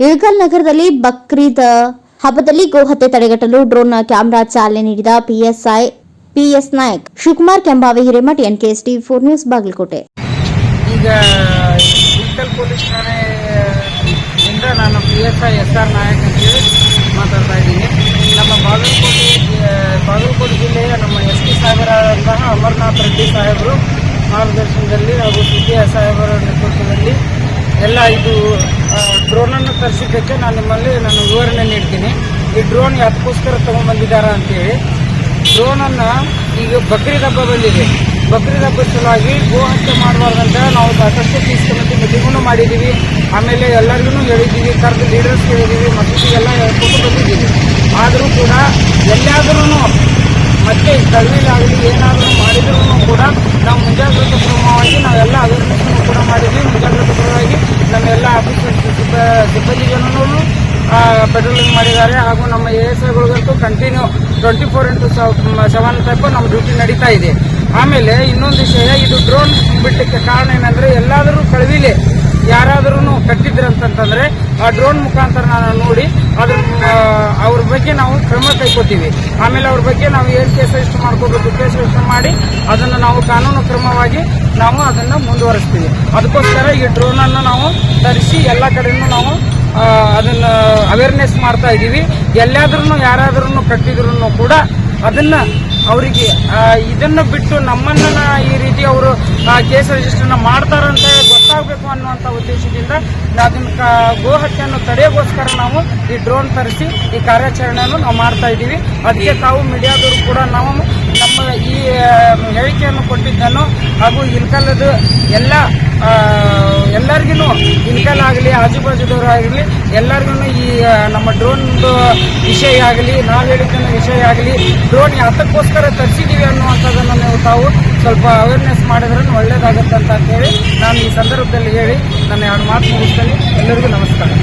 ಇಳಕಲ್ ನಗರದಲ್ಲಿ ಬಕ್ರೀದ್ ಹಬ್ಬದಲ್ಲಿ ಗೋಹತ್ಯೆ ತಡೆಗಟ್ಟಲು ಡ್ರೋನ್ ಕ್ಯಾಮೆರಾ ಚಾಲನೆ ನೀಡಿದ PSI, PS Nayak Shivakumar Kembavi Hiremath NKS T four news Bagalkote. ಈಗ ಇಳಕಲ್ ಪೊಲೀಸ್ ಠಾಣೆಯಿಂದ ನಾನು P S S R Nayak ಅಂತೇಳಿ ಮಾತಾಡ್ತಾ ಇದ್ದೀನಿ. ನಮ್ಮ ಬಾಗಲಕೋಟೆ ಬಾಗಲಕೋಟೆ ಜಿಲ್ಲೆಯ ನಮ್ಮ ಎಸ್ ಪಿ ಸಾಹೇಬರಾದಂತಹ ಅಮರನಾಥ್ ರೆಡ್ಡಿ ಸಾಹೇಬರು ಮಾರ್ಗದರ್ಶನದಲ್ಲಿ ಹಾಗೂ ಸಿ ಸಾಹೇಬರ ನೇತೃತ್ವದಲ್ಲಿ ಎಲ್ಲ ಇದು ಡ್ರೋನನ್ನು ತರಿಸಿದ್ದಕ್ಕೆ ನಾನು ನಿಮ್ಮಲ್ಲಿ ನಾನು ವಿವರಣೆ ನೀಡ್ತೀನಿ. ಈ ಡ್ರೋನ್ ಯಾತಕ್ಕೋಸ್ಕರ ತೊಗೊಂಬಂದಿದ್ದಾರಾ ಅಂತೇಳಿ. ಡ್ರೋನನ್ನು ಈಗ ಬಕ್ರೀದ್ ಹಬ್ಬ ಬಂದಿದೆ ಬಕ್ರೀದ್ ಹಬ್ಬದ ಸಲುವಾಗಿ ಗೋ ಹತ್ಯೆ ಮಾಡಬಾರ್ದಂತ ನಾವು ಸಾಕಷ್ಟು ಪೀಸ್ ಕಮಿಟಿ ಮೀಟಿಂಗೂ ಮಾಡಿದ್ದೀವಿ. ಆಮೇಲೆ ಎಲ್ಲರಿಗೂ ಹೇಳಿದ್ದೀವಿ, ಕರೆದು ಲೀಡರ್ಸ್ ಹೇಳಿದ್ದೀವಿ, ಮಸೀದಿಗೆಲ್ಲ ಹೇಳ್ಕೊಂಡು ಬಂದಿದ್ದೀವಿ. ಆದರೂ ಕೂಡ ಎಲ್ಲಾದರೂ ಮತ್ತೆ ಕಳ್ವಿಲಾಗಲಿ ಏನಾದರೂ ಮಾಡಿದ್ರೂ ಕೂಡ ನಾವು ಮುಂಜಾಗ್ರತಾ ಕ್ರಮವಾಗಿ ನಾವೆಲ್ಲ ಅವೇರ್ನೆಸ್ಸನ್ನು ಕೂಡ ಮಾಡಿದ್ವಿ ಮುಂಜಾಗ್ರತಾ ಕ್ರಮವಾಗಿ ನಮ್ಮೆಲ್ಲ ಆಫೀಸರ್ಸ್ ಸಿಬ್ಬಂದಿ ಜನರು ಪೆಟ್ರೋಲಿಂಗ್ ಮಾಡಿದ್ದಾರೆ. ಹಾಗೂ ನಮ್ಮ A S ಐಗಳಿಗಂತೂ continue twenty four into seven type ನಮ್ಮ ಡ್ಯೂಟಿ ನಡೀತಾ ಇದೆ. ಆಮೇಲೆ ಇನ್ನೊಂದು ವಿಷಯ, ಇದು ಡ್ರೋನ್ ಬಿಟ್ಟಕ್ಕೆ ಕಾರಣ ಏನಂದರೆ ಎಲ್ಲಾದರೂ ಕಳವಿಲೆ ಯಾರಾದರೂ ಕಟ್ಟಿದ್ರೆ ಅಂತಂತಂದರೆ ಆ ಡ್ರೋನ್ ಮುಖಾಂತರ ನಾನು ನೋಡಿ ಅದ್ರ ಅವ್ರ ಬಗ್ಗೆ ನಾವು ಕ್ರಮ ಕೈಕೊತೀವಿ ಆಮೇಲೆ ಅವ್ರ ಬಗ್ಗೆ ನಾವು ಏನು ಕೇಸ್ ರಿಜಿಸ್ಟರ್ ಮಾಡ್ಕೋಬೇಕು ಕೇಸ್ ರಿಜಿಸ್ಟರ್ ಮಾಡಿ ಅದನ್ನು ನಾವು ಕಾನೂನು ಕ್ರಮವಾಗಿ ನಾವು ಅದನ್ನು ಮುಂದುವರಿಸ್ತೀವಿ. ಅದಕ್ಕೋಸ್ಕರ ಈ ಡ್ರೋನನ್ನು ನಾವು ತರಿಸಿ ಎಲ್ಲ ಕಡೆನೂ ನಾವು ಅದನ್ನು ಅವೇರ್ನೆಸ್ ಮಾಡ್ತಾ ಇದ್ದೀವಿ. ಎಲ್ಲಾದ್ರೂ ಯಾರಾದ್ರೂ ಕಟ್ಟಿದ್ರು ಕೂಡ ಅದನ್ನ ಅವರಿಗೆ ಇದನ್ನು ಬಿಟ್ಟು ನಮ್ಮನ್ನ ಈ ರೀತಿ ಅವರು ಕೇಸ್ ರಿಜಿಸ್ಟರ್ನ ಮಾಡ್ತಾರಂತ ಗೊತ್ತಾಗಬೇಕು ಅನ್ನುವಂಥ ಉದ್ದೇಶದಿಂದ ಅದನ್ನ ಗೋ ಹತ್ಯೆಯನ್ನು ತಡೆಯೋಗೋಸ್ಕರ ನಾವು ಈ ಡ್ರೋನ್ ತರಿಸಿ ಈ ಕಾರ್ಯಾಚರಣೆಯನ್ನು ನಾವು ಮಾಡ್ತಾ ಇದ್ದೀವಿ. ಅದಕ್ಕೆ ತಾವು ಮೀಡಿಯಾದವರು ಕೂಡ ನಾವು ನಮ್ಮ ಈ ಹೇಳಿಕೆಯನ್ನು ಕೊಟ್ಟಿದ್ದನ್ನು ಹಾಗೂ ಇನ್ಕಲದ ಎಲ್ಲ ಎಲ್ಲರಿಗೂ ಇನ್ಕಲ್ ಆಗಲಿ, ಆಜುಬಾಜುದವರು ಆಗಲಿ, ಎಲ್ಲರಿಗೂ ಈ ನಮ್ಮ ಡ್ರೋನ್ದು ವಿಷಯ ಆಗಲಿ, ನಾವು ಹೇಳಿದ್ದನ್ನ ವಿಷಯ ಆಗಲಿ, ಡ್ರೋನ್ ಯಾತಕ್ಕೋಸ್ಕರ ತರಿಸಿದ್ದೀವಿ ಅನ್ನುವಂಥದ್ದನ್ನು ನೀವು ತಾವು ಸ್ವಲ್ಪ ಅವೇರ್ನೆಸ್ ಮಾಡಿದ್ರೆ ಒಳ್ಳೇದಾಗುತ್ತೆ ಅಂತ ಹೇಳಿ ನಾನು ಈ ಸಂದರ್ಭದಲ್ಲಿ ಹೇಳಿ ನನ್ನ ಎರಡು ಮಾತು ಮುಗಿಸ್ತೇನೆ. ಎಲ್ಲರಿಗೂ ನಮಸ್ಕಾರ.